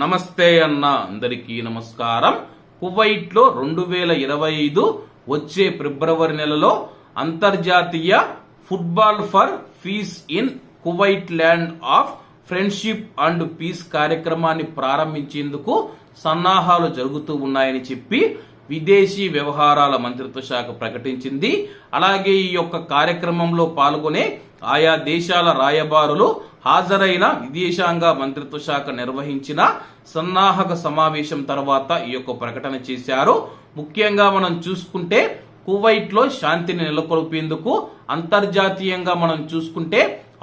నమస్తే అన్న అందరికీ నమస్కారం. కువైట్లో రెండు వేల ఇరవై ఐదు వచ్చే ఫిబ్రవరి నెలలో అంతర్జాతీయ football for peace in Kuwait land of friendship and peace కార్యక్రమాన్ని ప్రారంభించేందుకు సన్నాహాలు జరుగుతూ ఉన్నాయని చెప్పి విదేశీ వ్యవహారాల మంత్రిత్వ శాఖ ప్రకటించింది. అలాగే ఈ యొక్క కార్యక్రమంలో పాల్గొనే ఆయా దేశాల రాయబారులు హాజరైన విదేశాంగ మంత్రిత్వ శాఖ నిర్వహించిన సన్నాహక సమావేశం తర్వాత ఈ యొక్క ప్రకటన చేశారు. ముఖ్యంగా మనం చూసుకుంటే కువైట్లో శాంతిని నెలకొల్పేందుకు అంతర్జాతీయంగా మనం చూసుకుంటే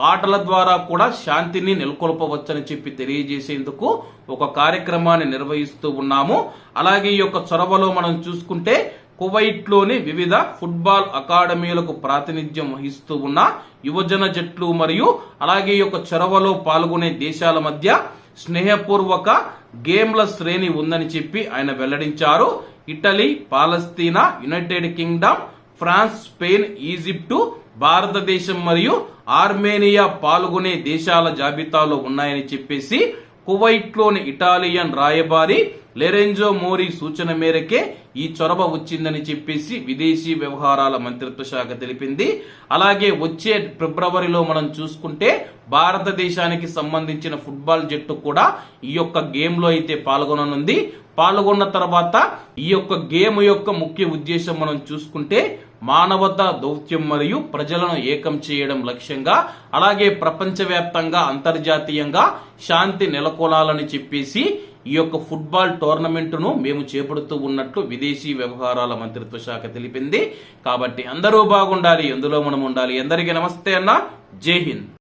ఆటల ద్వారా కూడా శాంతిని నెలకొల్పవచ్చని చెప్పి తెలియజేసేందుకు ఒక కార్యక్రమాన్ని నిర్వహిస్తూ ఉన్నాము. అలాగే ఈ యొక్క చొరవలో మనం చూసుకుంటే కువైట్లోని వివిధ ఫుట్బాల్ అకాడమీలకు ప్రాతినిధ్యం వహిస్తూ ఉన్న యువజన జట్లు మరియు అలాగే యొక్క చొరవలో పాల్గొనే దేశాల మధ్య స్నేహపూర్వక గేమ్ల శ్రేణి ఉందని చెప్పి ఆయన వెల్లడించారు. Italy Palestine United Kingdom France Spain Egypt భారతదేశం మరియు ఆర్మేనియా పాల్గొనే దేశాల జాబితాలో ఉన్నాయని చెప్పేసి కువైట్లోని ఇటాలియన్ రాయబారి లెరెంజో మోరీ సూచన మేరకే ఈ చొరవ వచ్చిందని చెప్పేసి విదేశీ వ్యవహారాల మంత్రిత్వ శాఖ తెలిపింది. అలాగే వచ్చే ఫిబ్రవరిలో మనం చూసుకుంటే భారతదేశానికి సంబంధించిన ఫుట్బాల్ జట్టు కూడా ఈ యొక్క గేమ్లో అయితే పాల్గొననుంది. పాల్గొన్న తర్వాత ఈ యొక్క గేమ్ యొక్క ముఖ్య ఉద్దేశం మనం చూసుకుంటే మానవత దౌత్యం మరియు ప్రజలను ఏకం చేయడం లక్ష్యంగా అలాగే ప్రపంచవ్యాప్తంగా అంతర్జాతీయంగా శాంతి నెలకొలాలని చెప్పేసి ఈ యొక్క ఫుట్బాల్ టోర్నమెంటును మేము చేపడుతూ ఉన్నట్లు విదేశీ వ్యవహారాల మంత్రిత్వ శాఖ తెలిపింది. కాబట్టి అందరూ బాగుండాలి ఎందులో మనం ఉండాలి. అందరికీ నమస్తే అన్న. జై హింద్.